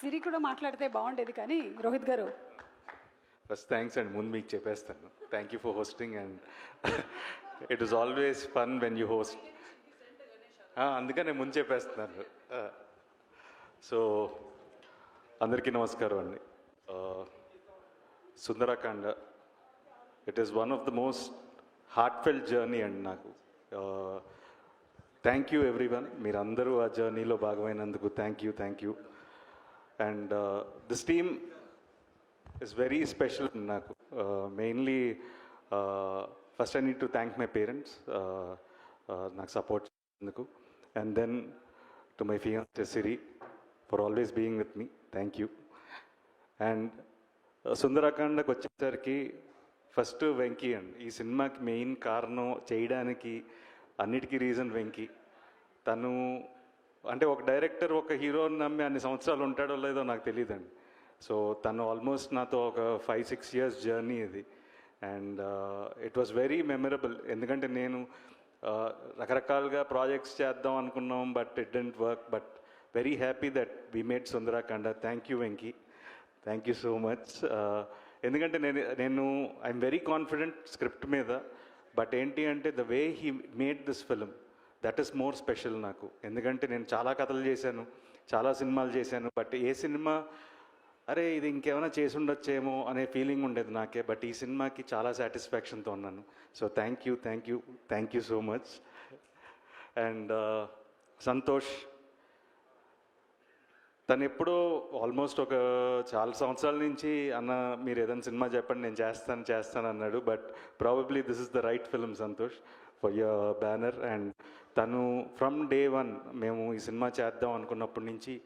సిరి కూడా మాట్లాడితే బాగుండేది కానీ రోహిత్ గారు. ఫస్ట్ థ్యాంక్స్ అండ్ ముందు మీకు చెప్పేస్తాను. Thank you for hosting and it is always fun when you host అందుకనే ముందు చెప్పేస్తున్నాను సో అందరికీ నమస్కారం అండి. Sundarakanda. It is one of the most heartfelt journey అండి నాకు. థ్యాంక్ యూ ఎవ్రీ వన్ మీరందరూ ఆ జర్నీలో భాగమైనందుకు thank you thank you and this team is very special నాకు. Mainly first I need to thank my parents నాకు support చేసినందుకు. And then to my fiancee Siri for always being with me thank you and సుందరాకాండకు వచ్చేసరికి first Venky అండి. ఈ సినిమాకి main కారణం చేయడానికి అన్నిటికీ రీజన్ వెంకీ. తను అంటే ఒక డైరెక్టర్ ఒక హీరోని నమ్మి అన్ని సంవత్సరాలు ఉంటాడో లేదో నాకు తెలియదండి సో తను ఆల్మోస్ట్ నాతో ఒక ఫైవ్ సిక్స్ ఇయర్స్ జర్నీ ఇది. And it was very memorable ఎందుకంటే నేను uh, రకరకాలుగా ప్రాజెక్ట్స్ చేద్దాం అనుకున్నాం but it didn't work but very happy that we made Sundarakanda thank you Venky thank you so much ఎందుకంటే నేను నేను ఐఎమ్ వెరీ కాన్ఫిడెంట్ స్క్రిప్ట్ మీద. బట్ ఏంటి అంటే the way he made this film that is more special నాకు. ఎందుకంటే నేను చాలా కథలు చేశాను చాలా సినిమాలు చేశాను బట్ ఏ సినిమా అరే ఇది ఇంకేమైనా చేసి ఉండొచ్చేమో అనే ఫీలింగ్ ఉండేది నాకే బట్ ఈ సినిమాకి చాలా సాటిస్ఫాక్షన్తో ఉన్నాను. So thank you thank you thank you so much and Santosh తను ఎప్పుడో ఆల్మోస్ట్ ఒక చాలా సంవత్సరాల నుంచి అన్న మీరు ఏదైనా సినిమా చెప్పండి నేను చేస్తాను చేస్తాను అన్నాడు. But probably this is the right film Santosh. Banner and తను ఫ్రమ్ డే వన్ మేము ఈ సినిమా చేద్దాం అనుకున్నప్పటి నుంచి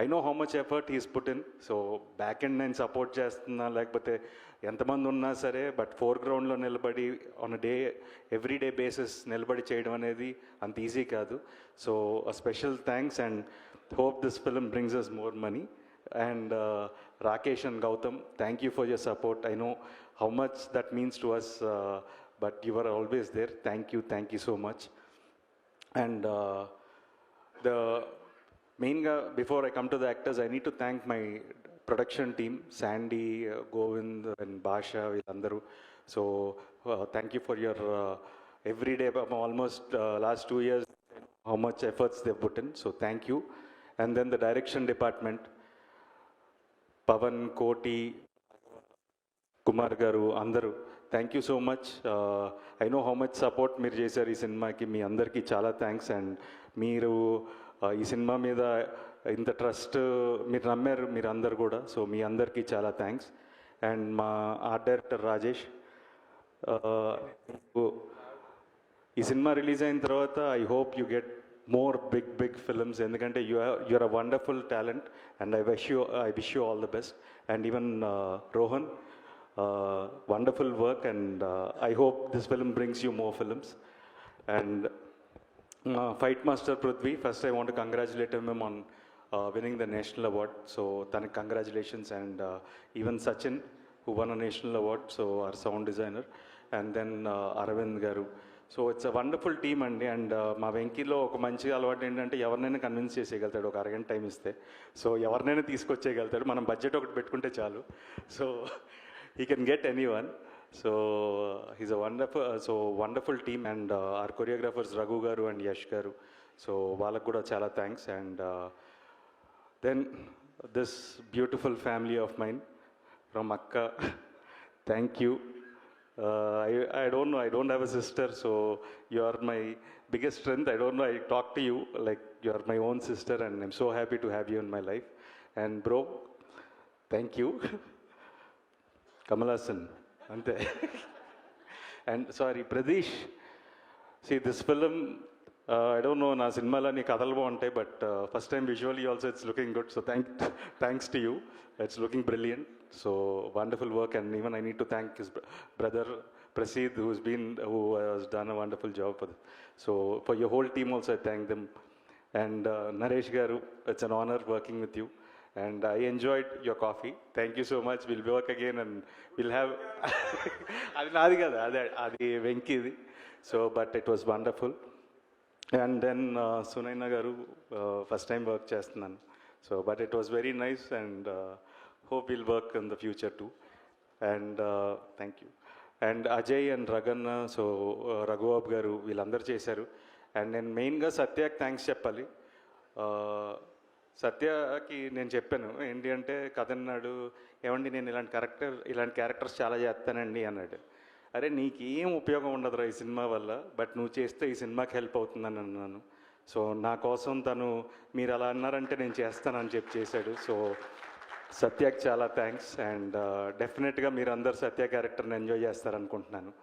I know how much effort is put in so back end నేను సపోర్ట్ చేస్తున్నా లేకపోతే ఎంతమంది ఉన్నా సరే బట్ ఫోర్ గ్రౌండ్లో నిలబడి on day every day basis నిలబడి చేయడం అనేది అంత ఈజీ కాదు. So special thanks and hope this film brings us more money and Rakesh and Gautham thank you for for support I know how much that means to us but you were always there. Thank you, thank you so much. And uh, the main, uh, before I come to the actors, I need to thank my production team, Sandy, uh, Govind, and Basha, Villandaru. So uh, thank you for your uh, every day, um, almost uh, last two years, how much efforts they've put in. So thank you. And then the direction department, Pavan, Koti, Kumar garu అందరూ. Thank you so much I know how much support మీరు చేశారు ఈ సినిమాకి. మీ అందరికీ చాలా thanks and మీరు uh, ఈ సినిమా మీద ఇంత ట్రస్ట్ మీరు నమ్మారు మీరు అందరు కూడా. సో మీ అందరికీ చాలా థ్యాంక్స్ అండ్ మా ఆర్ట్ డైరెక్టర్ రాజేష్ uh, ఈ సినిమా రిలీజ్ అయిన తర్వాత I hope you get more big big films ఎందుకంటే you you're a wonderful talent and I wish you I wish you all the best and even Rohan wonderful work and I hope this film brings you more films and fight master Prithvi first I want congratulate ma'am on winning the national award so తనకి congratulations and even Sachin who won a national award so our sound designer and then Arvind garu so it's a wonderful team అండి and మా వెంకీలో ఒక మంచి అలవాటు ఏంటంటే ఎవరినైనా convince చేసేయగలుగుతాడు ఒక అరగంట టైం ఇస్తే. సో ఎవరినైనా తీసుకొచ్చేయగలుగుతాడు. మనం బడ్జెట్ ఒకటి పెట్టుకుంటే చాలు. So he can get any one so he's a wonderful so wonderful team and our choreographers Raghu garu and Yash garu so వాళ్ళకు కూడా చాలా thanks and then this beautiful family of mine from Akka. Thank you. Uh, I, I don't know, I don't have a sister, so you are my biggest strength. I don't know, I talk to you like you are my own sister, and I'm so happy to have you in my life. And, bro, thank Kamalasan అంతే and sorry Pradeesh sorry, this film I don't know నా సినిమాలో నీ కథలు బాగుంటాయి but first time visually also it's looking good so thank thanks to you it's looking brilliant so wonderful work and even I need to thank his brother Praseed who's been who has done a wonderful job for so for your whole team also I thank them and Naresh garu it's an honour working with you and I enjoyed your coffee. Thank you so much. We'll work again and we'll have. అది నాది కదా అదే అది వెంకీది so but it was wonderful and then Sunaina garu first time work చేస్తున్నాను so but it was very nice and hope will work in the future too and thank you and Ajay and Raganna so Raghubabu garu వీళ్ళందరూ చేశారు and నేను మెయిన్గా సత్యాక్ thanks చెప్పాలి uh, సత్యకి నేను చెప్పాను ఏంటి అంటే కథ అన్నాడు ఏమండి నేను ఇలాంటి క్యారెక్టర్ ఇలాంటి క్యారెక్టర్స్ చాలా చేస్తానండి అన్నాడు. అరే నీకేం ఉపయోగం ఉండదురా ఈ సినిమా వల్ల బట్ నువ్వు చేస్తే ఈ సినిమాకి హెల్ప్ అవుతుందని అన్నాను. సో నా కోసం తను మీరు అలా అన్నారంటే నేను చేస్తానని చెప్పి చేశాడు. సో సత్యకి చాలా థ్యాంక్స్ అండ్ డెఫినెట్గా మీరు అందరు సత్య క్యారెక్టర్ని ఎంజాయ్ చేస్తారనుకుంటున్నాను.